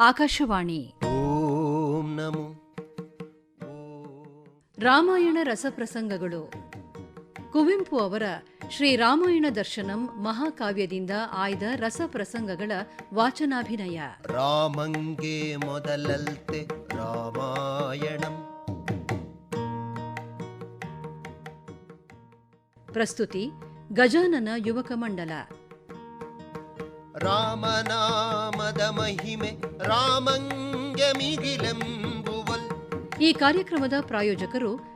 ಆಕಾಶವಾಣಿ. ಓಂ ನಮೋ. ರಾಮಾಯಣ ರಸಪ್ರಸಂಗಗಳು. ಕುವೆಂಪು ಅವರ ಶ್ರೀ ರಾಮಾಯಣ ದರ್ಶನಂ ಮಹಾಕಾವ್ಯದಿಂದ ಆಯ್ದ ರಸಪ್ರಸಂಗಗಳ ವಾಚನಾಭಿನಯ. ರಾಮಂಗೆ ಮೊದಲಲ್ತೆ ರಾಮಾಯಣಂ. ಪ್ರಸ್ತುತಿ ಗಜಾನನ ಯುವಕ ಮಂಡಲ. ರಾಮನಾಮದ ಮಹಿಮೆ ರಾಮಂಗೆ ಈ ಕಾರ್ಯಕ್ರಮದ ಪ್ರಾಯೋಜಕರು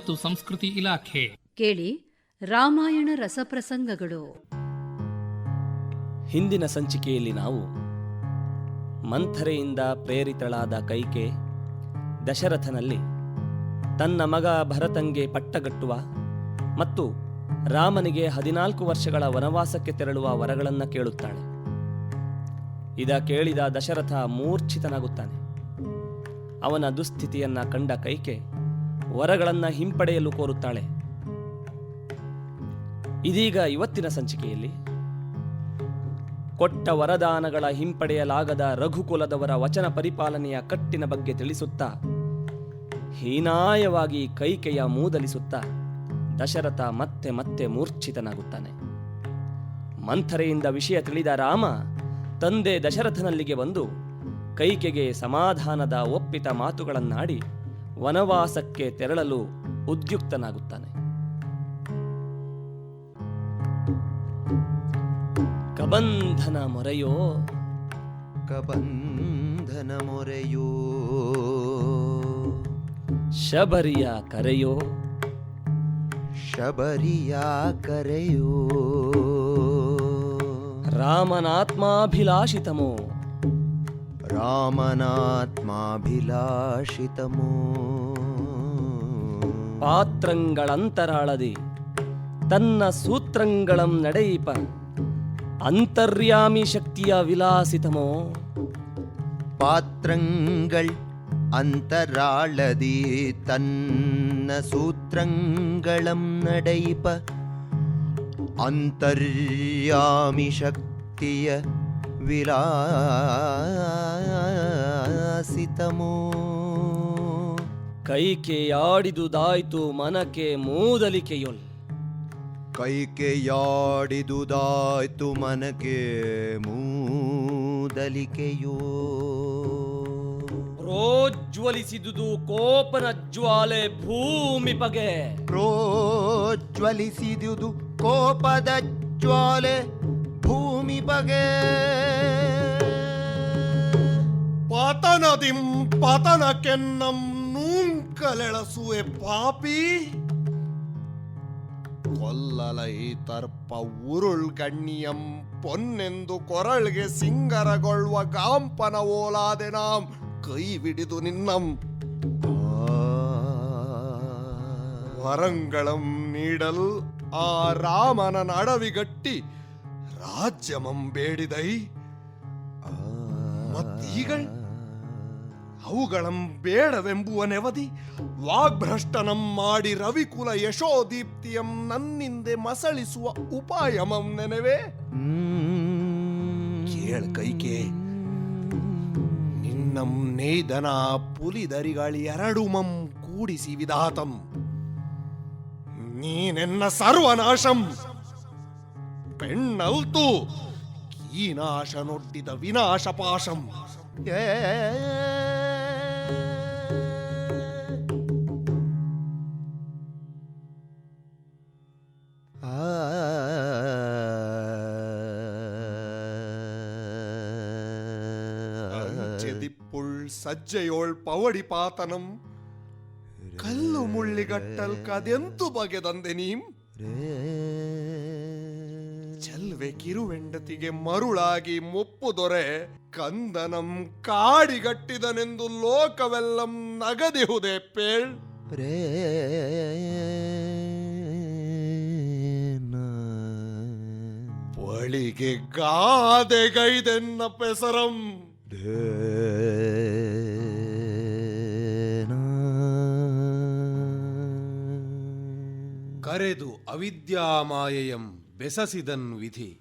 ಮತ್ತು ಸಂಸ್ಕೃತಿ ಇಲಾಖೆ. ಕೇಳಿ ರಾಮಾಯಣ ರಸಪ್ರಸಂಗಗಳು. ಹಿಂದಿನ ಸಂಚಿಕೆಯಲ್ಲಿ ನಾವು ಮಂಥರೆಯಿಂದ ಪ್ರೇರಿತಳಾದ ಕೈಕೆ ದಶರಥನಲ್ಲಿ ತನ್ನ ಮಗ ಭರತಂಗೆ ಪಟ್ಟಗಟ್ಟುವ ಮತ್ತು ರಾಮನಿಗೆ ಹದಿನಾಲ್ಕು ವರ್ಷಗಳ ವನವಾಸಕ್ಕೆ ತೆರಳುವ ವರಗಳನ್ನು ಕೇಳುತ್ತಾಳೆ. ಇದ ಕೇಳಿದ ದಶರಥ ಮೂರ್ಛಿತನಾಗುತ್ತಾನೆ. ಅವನ ದುಸ್ಥಿತಿಯನ್ನ ಕಂಡ ಕೈಕೆ ವರಗಳನ್ನು ಹಿಂಪಡೆಯಲು ಕೋರುತ್ತಾಳೆ. ಇದೀಗ ಇವತ್ತಿನ ಸಂಚಿಕೆಯಲ್ಲಿ ಕೊಟ್ಟ ವರದಾನಗಳ ಹಿಂಪಡೆಯಲಾಗದ ರಘುಕುಲದವರ ವಚನ ಪರಿಪಾಲನೆಯ ಕಟ್ಟಿನ ಬಗ್ಗೆ ತಿಳಿಸುತ್ತಾ, ಹೀನಾಯವಾಗಿ ಕೈಕೆಯ ಮೂದಲಿಸುತ್ತಾ, ದಶರಥ ಮತ್ತೆ ಮತ್ತೆ ಮೂರ್ಛಿತನಾಗುತ್ತಾನೆ. ಮಂಥರೆಯಿಂದ ವಿಷಯ ತಿಳಿದ ರಾಮ ತಂದೆ ದಶರಥನಲ್ಲಿಗೆ ಬಂದು ಕೈಕೆಗೆ ಸಮಾಧಾನದ ಒಪ್ಪಿತ ಮಾತುಗಳನ್ನಾಡಿ ವನವಾಸಕ್ಕೆ ತೆರಳಲು ಉದ್ಯುಕ್ತನಾಗುತ್ತಾನೆ. ಕಬಂಧನ ಮೊರೆಯೋ? ಕಬಂಧನ ಮೊರೆಯೋ? ಶಬರಿಯ ಕರೆಯೋ? ಶಬರಿಯ ಕರೆಯೋ? ರಾಮನಾತ್ಮಾಭಿಲಾಷಿತಮೋ? ರಾಮನಾತ್ಮಾಭಿಲಾಷಿತಮೋ ಪಾತ್ರಂಗಳಂತರಾಳದಿ ತನ್ನ ಸೂತ್ರಂಗಳಂ ನಡೆಯಿಪ ಅಂತರ್ಯಾಮಿ ಶಕ್ತಿಯ ವಿಲಾಸಿತಮೋ பாத்திரங்கள் அந்தராளதி தன்ன சூத்திரங்களம் நடைப அந்தர்யாமி சக்திய ವಿಲಾಸಿತಮೋ ಕೈಕೆಯಾಡಿದುದಾಯ್ತು ಮನಕೆ ಮೂದಲಿಕೆಯೊಲ್ ಕೈಕೆಯಾಡಿದುದಾಯ್ತು ಮನಕೆ ಮೂದಲಿಕೆಯೋ ಪ್ರೋಜ್ವಲಿಸಿದುದು ಕೋಪನ ಜ್ವಾಲೆ ಭೂಮಿ ಬಗೆ ಪ್ರೋಜ್ವಲಿಸಿದುದು ಕೋಪದ ಜ್ವಾಲೆ ಬಗೆ. ಪತನದಿಂ ಪತನಕ್ಕೆನ್ನಂ ನೂಂಕಲೆಳಸುವೆ ಪಾಪಿ. ಕೊಲ್ಲಲೈ ತರ್ಪ ಉರುಳ್ ಗಣ್ಣಿಯಂ ಪೊನ್ನೆಂದು ಕೊರಳ್ಗೆ ಸಿಂಗರಗೊಳ್ಳುವ ಗಾಂಪನ ಓಲಾದೆ ನಾಂ ಕೈ ಬಿಡಿದು ನಿನ್ನಂ. ವರಂಗಳಂ ನೀಡಲ್ ಆ ರಾಮನ ನಡವಿಗಟ್ಟಿ ರಾಜ್ಯಮಂ ಬೇಡಿದೈ. ಮತ್ತೀಗಳ್ ಅವುಗಳಂ ಬೇಡವೆಂಬುವ ನೆವದಿ ವಾಗ್ಭ್ರಷ್ಟನಂ ಮಾಡಿ ರವಿಕುಲ ಯಶೋದೀಪ್ತಿಯಂ ನನ್ನಿಂದೆ ಮಸಳಿಸುವ ಉಪಾಯಮಂ ನೆನವೆ. ಕೇಳ ಕೈಕೆ. ನಿನ್ನಂ ನೇದನ ಪುಲಿದರಿಗಳಿ ಎರಡು ಮಂ ಕೂಡಿಸಿ ವಿಧಾತಂ. ನೀನೆನ್ನ ಸರ್ವನಾಶಂ. ಬೆಣ್ಣಲ್ತು ಕೀನಾಶ ನೊಡ್ಡಿದ ವಿನಾಶ ಪಾಶಂ ചെതിപ്പുൾ സജ്ജയോൾ പവടി പാതനം കല്ലുമുള്ളികട്ടൽ കതെന്തു ബಗೆದಂದೆ നീം ಕಿರುವೆಂಡತಿಗೆ ಮರುಳಾಗಿ ಮುಪ್ಪು ದೊರೆ ಕಂದನಂ ಕಾಡಿಗಟ್ಟಿದನೆಂದು ಲೋಕವೆಲ್ಲಂ ನಗದಿಹುದೇ ಪೇಳ್. ಬಳಿಗೆ ಗಾದೆಗೈದೆನ್ನ ಪೆಸರಂ. ಕರೆದು ಅವಿದ್ಯಾಮಾಯಂ ಬೆಸಸಿದನ್ ವಿಧಿ.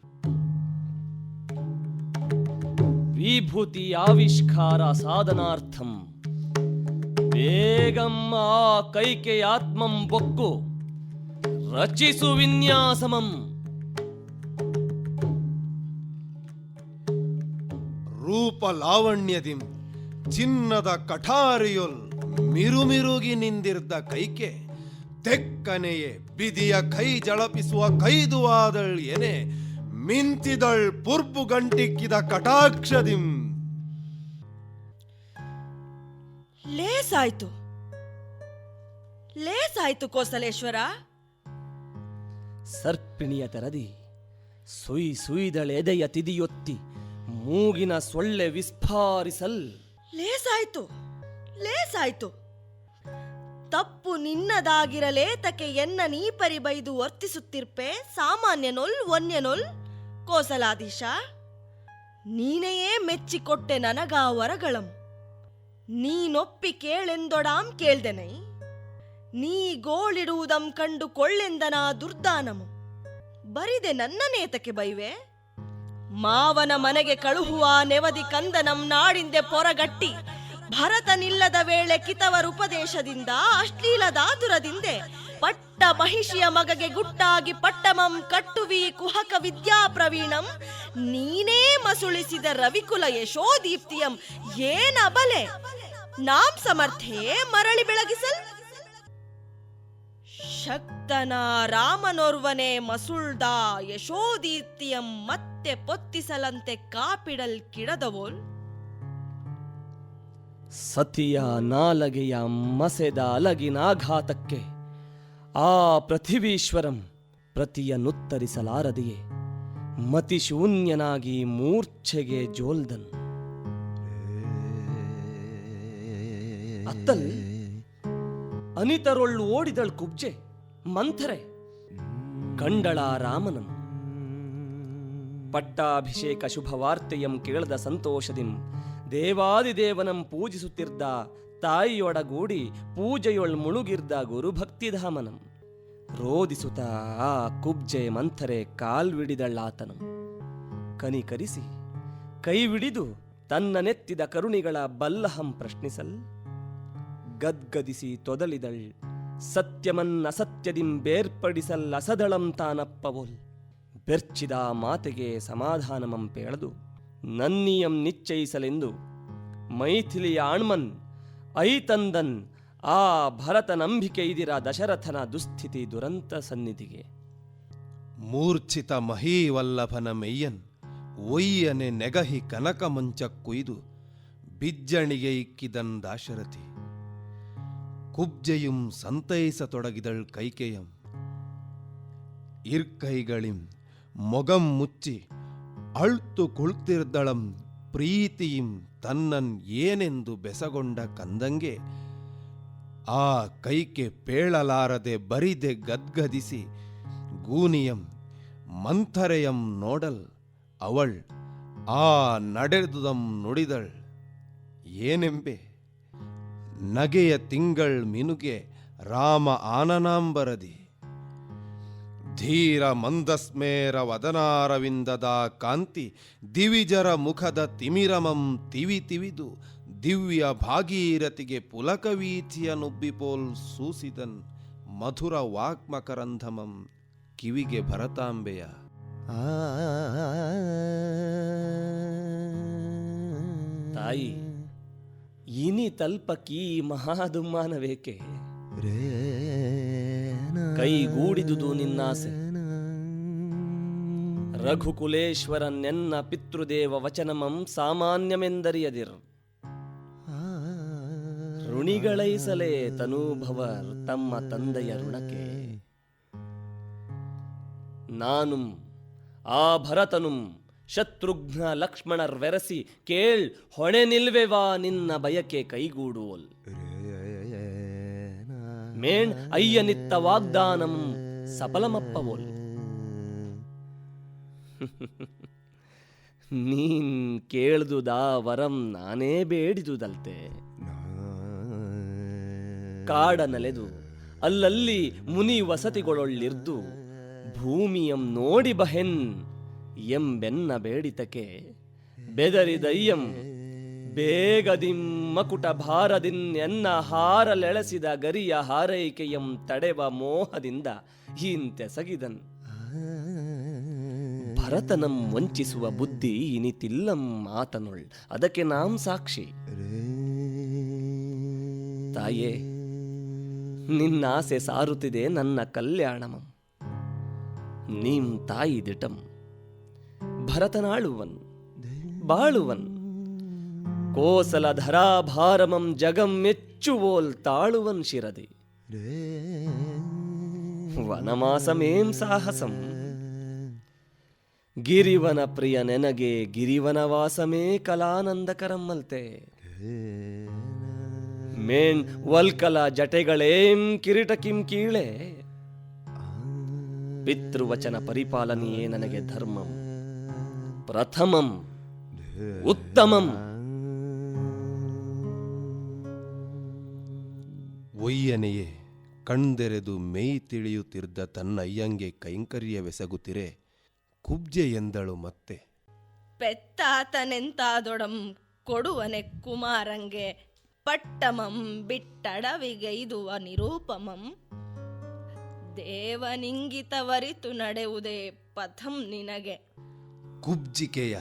ವಿಭೂತಿ ಆವಿಷ್ಕಾರ ಸಾಧನಾರ್ಥಂ. ಬೇಗಂ ಆ ಕೈಕೆಯಾತ್ಮಂ ಬೊಕ್ಕು. ರಚಿಸು ವಿನ್ಯಾಸಮಂ. ರೂಪ ಲಾವಣ್ಯದಿಂ ಚಿನ್ನದ ಕಠಾರಿಯೊಲ್ ಮಿರುಮಿರುಗಿ ನಿಂದಿರ್ದ ಕೈಕೆ. ತೆಕ್ಕನೆಯೇ ಬಿದಿಯ ಕೈ ಜಳಪಿಸುವ ಕೈದುವಾದಳ್ ಎನೆ ಮಿಂತಿದಳ್ ಪುರ್ಪು ಗಂಟಿಕ್ಕಿದ ಕಟಾಕ್ಷದಿಂ. ಲೇಸಾಯ್ತು. ಲೇಸಾಯ್ತು ಕೋಸಲೇಶ್ವರ. ಸರ್ಪಿಣಿಯ ಸುಯಿ ಸುಯ್ ಸುಯ್ದಳೆದೆಯ ತಿದಿಯೊತ್ತಿ ಮೂಗಿನ ಸೊಳ್ಳೆ ವಿಸ್ಫಾರಿಸಲ್. ಲೇಸಾಯ್ತು. ಲೇಸಾಯ್ತು. ತಪ್ಪು ನಿನ್ನದಾಗಿರಲೇತಕ್ಕೆ ಎನ್ನ ನೀ ಬೈದು ವರ್ತಿಸುತ್ತಿರ್ಪೆ ಸಾಮಾನ್ಯನೊಲ್ ವನ್ಯನೊಲ್ ಕೋಸಲಾಧೀಶ ನೀನೆಯೇ ಮೆಚ್ಚಿಕೊಟ್ಟೆ ನನಗಾ ವರಗಳಂ. ನೀನೊಪ್ಪಿ ಕೇಳೆಂದೊಡಾಂ ಕೇಳ್ದೆನೈ. ನೀ ಗೋಳಿಡುವುದಂ ಕಂಡು ಕೊಳ್ಳೆಂದನಾ ದುರ್ದಾನಮು ಬರಿದೆ ನನ್ನ ನೇತಕ್ಕೆ ಬೈವೆ. ಮಾವನ ಮನೆಗೆ ಕಳುಹುವ ನೆವದಿ ಕಂದನಂ ನಾಡಿಂದೆ ಪೊರಗಟ್ಟಿ. ಭರತನಿಲ್ಲದ ವೇಳೆ ಕಿತವರುಪದೇಶದಿಂದ ಅಶ್ಲೀಲದಾದುರದಿಂದೆ ಪಟ್ಟ ಮಹಿಷಿಯ ಮಗಗೆ ಗುಟ್ಟಾಗಿ ಪಟ್ಟಮಂ ಕಟ್ಟುವಿ ಕುಹಕ ವಿದ್ಯಾ ಪ್ರವೀಣಂ. ನೀನೇ ಮಸುಳಿಸಿದ ರವಿಕುಲ ಯಶೋದೀಪ್ತಿಯಂ. ಏನ ಬಲೆ? ನಾಂ ಸಮರ್ಥೆ ಮರಳಿ ಬೆಳಗಿಸಲ್? ಶಕ್ತನ ರಾಮನೋರ್ವನೆ ಮಸುಳ್ದ ಯಶೋದೀಪ್ತಿಯಂ ಮತ್ತೆ ಪೊತ್ತಿಸಲಂತೆ ಕಾಪಿಡಲ್ ಕಿಡದವೋಲ್? ಸತಿಯ ನಾಲಗೆಯ ಮಸೆದ ಅಲಗಿನಾಘಾತಕ್ಕೆ ಆ ಪೃಥಿವೀಶ್ವರಂ ಪ್ರತಿಯನ್ನುತ್ತರಿಸಲಾರದೆಯೇ ಮತಿಶೂನ್ಯನಾಗಿ ಮೂರ್ಛೆಗೆ ಜೋಲ್ದನ್. ಅತ್ತಲ್ ಅನಿತರೊಳ್ಳು ಓಡಿದಳ್ ಕುಬ್ಜೆ, ಮಂಥರೆ, ಕಂಡಳ ರಾಮನನ್. ಪಟ್ಟಾಭಿಷೇಕ ಶುಭವಾರ್ತೆಯಂ ಕೇಳದ ಸಂತೋಷದಿಂ ದೇವಾದಿದೇವನಂ ಪೂಜಿಸುತ್ತಿರ್ದ ತಾಯಿಯೊಡಗೂಡಿ ಪೂಜೆಯೊಳ್ ಮುಳುಗಿರ್ದ ಗುರುಭಕ್ತಿಧಾಮನಂ. ರೋದಿಸುತ್ತ ಆ ಕುಬ್ಜೆ ಮಂಥರೆ ಕಾಲ್ವಿಡಿದಳ್ಳಾತನಂ ಕನಿಕರಿಸಿ ಕೈವಿಡಿದು ತನ್ನ ನೆತ್ತಿದ ಕರುಣಿಗಳ ಬಲ್ಲಹಂ ಪ್ರಶ್ನಿಸಲ್. ಗದ್ಗದಿಸಿ ತೊದಲಿದಳ್, ಸತ್ಯಮನ್ ಅಸತ್ಯದಿಂ ಬೇರ್ಪಡಿಸಲ್ ಅಸದಳಂ ತಾನಪ್ಪವೋಲ್. ಬೆರ್ಚಿದ ಮಾತೆಗೆ ಸಮಾಧಾನಮಂ ಪೇಳದು, ನನ್ನಿಯಂ ನಿಶ್ಚಯಿಸಲೆಂದು ಮೈಥಿಲಿಯ ಆಣ್ಮನ್ ಐತಂದನ್, ಆ ಭರತನಂಬಿಕೆ ಇದಿರ ದಶರಥನ ದುಸ್ಥಿತಿ ದುರಂತ ಸನ್ನಿಧಿಗೆ. ಮೂರ್ಛಿತ ಮಹೀವಲ್ಲಭನ ಮೆಯ್ಯನ್, ಒಯ್ಯನೆ ನೆಗಹಿ ಕನಕ ಮಂಚ ಕುಯ್ದು ಬಿಜ್ಜಣಿಗೆ ಇಕ್ಕಿದನ್ ದಾಶರಥಿ. ಕುಬ್ಜೆಯುಂ ಸಂತೈಸತೊಡಗಿದಳ್ ಕೈಕೆಯಂ. ಇರ್ಕೈಗಳಿಂ ಮೊಗಂ ಮುಚ್ಚಿ ಅಳ್ತು ಕುಳ್ತಿರ್ದಳಂ ಪ್ರೀತಿಯಿಂ ತನ್ನನ್ ಏನೆಂದು ಬೆಸಗೊಂಡ ಕಂದಂಗೆ ಆ ಕೈಕೆ ಪೇಳಲಾರದೆ ಬರಿದೆ ಗದ್ಗದಿಸಿ, ಗೂನಿಯಂ ಮಂಥರೆಯಂ ನೋಡಲ್, ಅವಳ್ ಆ ನಡೆದುದಂ ನುಡಿದಳ್. ಏನೆಂಬೆ? ನಗೆಯ ತಿಂಗಳ್ ಮಿನುಗೆ ರಾಮ ಆನನಾಂಬರದಿ. ಧೀರ ಮಂದಸ್ಮೇರ ವದನಾರವಿಂದದ ಕಾಂತಿ ದಿವಿಜರ ಮುಖದ ತಿಮಿರಮಂ ತಿವಿ ತಿವಿದು ದಿವ್ಯ ಭಾಗೀರಥಿಗೆ ಪುಲಕವೀಥಿಯ ನುಬ್ಬಿಪೋಲ್ ಸೂಸಿದನ್ ಮಧುರ ವಾಕ್ಮಕರಂಧಮಂ ಕಿವಿಗೆ ಭರತಾಂಬೆಯ ತಾಯಿ ಇನಿ ತಲ್ಪಕಿ ಮಹಾದುಮ್ಮಾನವೇಕೆ ಕೈಗೂಡಿದುದು ನಿನ್ನಾಸೆ. ರಘುಕುಲೇಶ್ವರನೆನ್ನ ಪಿತೃದೇವ ವಚನಮಂ ಸಾಮಾನ್ಯಮೆಂದರಿಯದಿರ್. ಋಣಿಗಳೈಸಲೇ ತನೂಭವರ್ ತಮ್ಮ ತಂದೆಯ ಋಣಕ್ಕೆ. ನಾನು, ಆ ಭರತನು, ಶತ್ರುಘ್ನ ಲಕ್ಷ್ಮಣರ್ವೆರಸಿ ಕೇಳ್ ಹೊಣೆ ನಿಲ್ವೆವಾ ನಿನ್ನ ಬಯಕೆ ಕೈಗೂಡುವೋಲ್. ಮೇಣ್ ಅಯ್ಯನಿತ್ತ ವಾಗ್ದಾನಂ ಸಫಲಮಪ್ಪವೋಲ್ ನೀನ್ ಕೇಳ್ದುದಾ ವರಂ ನಾನೇ ಬೇಡಿದುದಲ್ತೆ. ಕಾಡನಲೆದು ಅಲ್ಲಲ್ಲಿ ಮುನಿ ವಸತಿಗಳೊಳ್ಳಿರ್ದು, ಭೂಮಿಯಂ ನೋಡಿ ಬಹೆನ್ ಎಂಬೆನ್ನ ಬೇಡಿತಕೆ, ಬೆದರಿದಯ್ಯಂ ಬೇಗದಿಂ ಭಾರದಿನ್ನೆನ್ನ ಹಾರಲೆಳಸಿದ ಗರಿಯ ಹಾರೈಕೆಯಂ ತಡೆವ ಮೋಹದಿಂದ ಹಿಂತೆಸಗಿದನ್ ಭರತನಂ ವಂಚಿಸುವ ಬುದ್ಧಿ ಇನಿತಿಲ್ಲಂ ಮಾತನುಳ್ ಅದಕ್ಕೆ ನಾಂ ಸಾಕ್ಷಿ. ತಾಯೇ, ನಿನ್ನಾಸೆ ಸಾರುತ್ತಿದೆ ನನ್ನ ಕಲ್ಯಾಣಮಂ. ನೀಂ ತಾಯಿ ದಿಟಂ. ಭರತನಾಳುವನ್, ಬಾಳುವನ್ ಕೋಸಲ ಧರಾಭಾರಮಂ ಜಗಂ ಮೆಚ್ಚುವೋಲ್ ತಾಳುವನ್ ಶಿರದಿ. ವನಮಾಸಮೇಂ ಸಾಹಸಂ. ಗಿರಿವನ ಪ್ರಿಯ ನೆನಗೆ ಗಿರಿವನವಾಸಮೇ ಕಲಾನಂದಕರಮ್ಮಲ್ತೆ ಮೇಣ್ ವಲ್ಕಲ ಜಟೆಗಳೇಂ ಕಿರೀಟ ಕಿಂ ಕೀಳೆ. ಪಿತೃವಚನ ಪರಿಪಾಲನೆಯೇ ನನಗೆ ಧರ್ಮಂ. ಪ್ರಥಮಂ. ಉತ್ತಮಂ. ಒಯ್ಯನೆಯೇ ಕಣ್ದೆರೆದು ಮೇಯ್ ತಿಳಿಯುತ್ತಿದ್ದ ತನ್ನಯ್ಯಂಗೆ ಕೈಂಕರ್ಯವೆಸಗುತ್ತಿರೆ ಕುಬ್ಜೆ ಎಂದಳು ಮತ್ತೆ. ಪೆತ್ತಾತನೆಂತಾದೊಡಂ ಕೊಡುವನೆ ಕುಮಾರಂಗೆ ಪಟ್ಟಮಂ ಬಿಟ್ಟಡವಿಗೈದುವ ನಿರೂಪಮಂ. ದೇವನಿಂಗಿತವರಿತು ನಡೆಯುವುದೇ ಪಥಂ ನಿನಗೆ. ಕುಬ್ಜಿಕೆಯ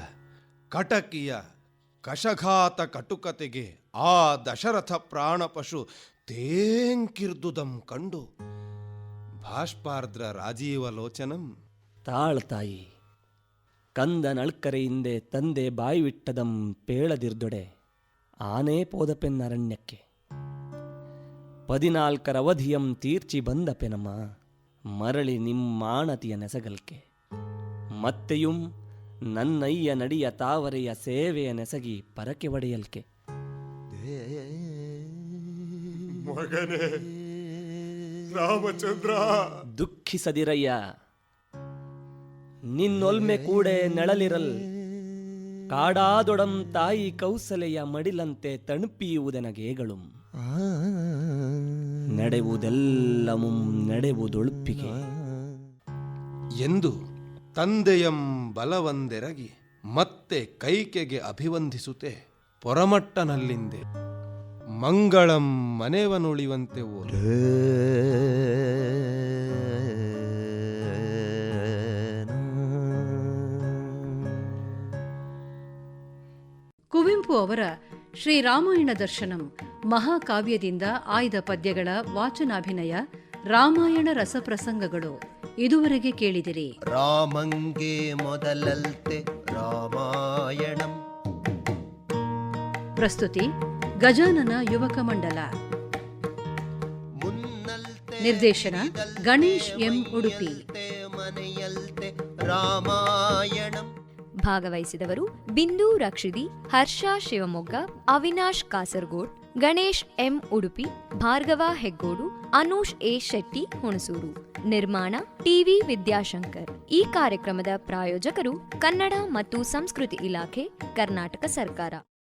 ಕಟಕಿಯ ಕಶಘಾತ ಕಟುಕತೆಗೆ ಆ ದಶರಥ ಪ್ರಾಣಪಶು ತೇಂಕಿರ್ದುದಂ ಕಂಡು ಭಾಷ್ಪಾರ್ದ್ರ ರಾಜೀವಲೋಚನಂ ತಾಳ್ತಾಯಿ ಕಂದ ನಳ್ಕರೆಯಿಂದೆ ತಂದೆ ಬಾಯಿವಿಟ್ಟದಂ ಪೇಳದಿರ್ದೊಡೆ ಆನೆ ಪೋದಪೆನ್ನರಣ್ಯಕ್ಕೆ ಪದಿನಾಲ್ಕರ ಅವಧಿಯಂ ತೀರ್ಚಿ ಬಂದ ಪೆನಮ್ಮ ಮರಳಿ ನಿಮ್ಮಾಣತಿಯ ನೆಸಗಲ್ಕೆ. ಮತ್ತೆಯುಂ ನನ್ನಯ್ಯ ನಡಿಯ ತಾವರೆಯ ಸೇವೆಯ ನೆಸಗಿ ಪರಕೆ ಒಡೆಯಲ್ಕೆ. ಮಗನೇ ರಾಮಚಂದ್ರ. ದುಃಖಿಸದಿರಯ್ಯ. ನಿನ್ನೊಲ್ಮೆ ಕೂಡೆ ನೆಳಲಿರಲ್. ಕಾಡಾದೊಡಂ ತಾಯಿ ಕೌಸಲೆಯ ಮಡಿಲಂತೆ ತಣುಪಿಯುವುದೆನಗೇಗಳು. ನಡೆವುದೆಲ್ಲಮುಂ ನಡೆವುದೊಳುಪಿಗೆ ಎಂದು ತಂದೆಯಂ ಬಲವಂದೆರಗಿ ಮತ್ತೆ ಕೈಕೆಗೆ ಅಭಿವಂದಿಸುತ್ತೆ ಪೊರಮಟ್ಟನಲ್ಲಿಂದೆ. ಮಂಗಳಂ ಮನೆವನುಳಿವಂತೆ ಓದು. ಕುವೆಂಪು ಅವರ ಶ್ರೀರಾಮಾಯಣ ದರ್ಶನಂ ಮಹಾಕಾವ್ಯದಿಂದ ಆಯ್ದ ಪದ್ಯಗಳ ವಾಚನಾಭಿನಯ ರಾಮಾಯಣ ರಸಪ್ರಸಂಗಗಳು. ಇದುವರೆಗೆ ಕೇಳಿದಿರಿ. ರಾಮಂಗೆ ಮೊದಲಲ್ತೆ ರಾಮಾಯಣಂ. ಪ್ರಸ್ತುತಿ ಗಜಾನನ ಯುವಕ ಮಂಡಲ. ನಿರ್ದೇಶನ ಗಣೇಶ್ ಎಂ ಉಡುಪಿ. ಭಾಗವಹಿಸಿದವರು ಬಿಂದು ರಕ್ಷಿದಿ, ಹರ್ಷ ಶಿವಮೊಗ್ಗ, ಅವಿನಾಶ್ ಕಾಸರಗೋಡ್, ಗಣೇಶ್ ಎಂ ಉಡುಪಿ, ಭಾರ್ಗವ ಹೆಗ್ಗೋಡು, ಅನೂಷ್ ಎ ಶೆಟ್ಟಿ, ಹುಣಸೂರು. ನಿರ್ಮಾಣ ಟಿವಿ ವಿದ್ಯಾಶಂಕರ್. ಈ ಕಾರ್ಯಕ್ರಮದ ಪ್ರಾಯೋಜಕರು ಕನ್ನಡ ಮತ್ತು ಸಂಸ್ಕೃತಿ ಇಲಾಖೆ, ಕರ್ನಾಟಕ ಸರ್ಕಾರ.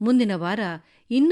ಮುಂದಿನ ವಾರ ಇನ್ನ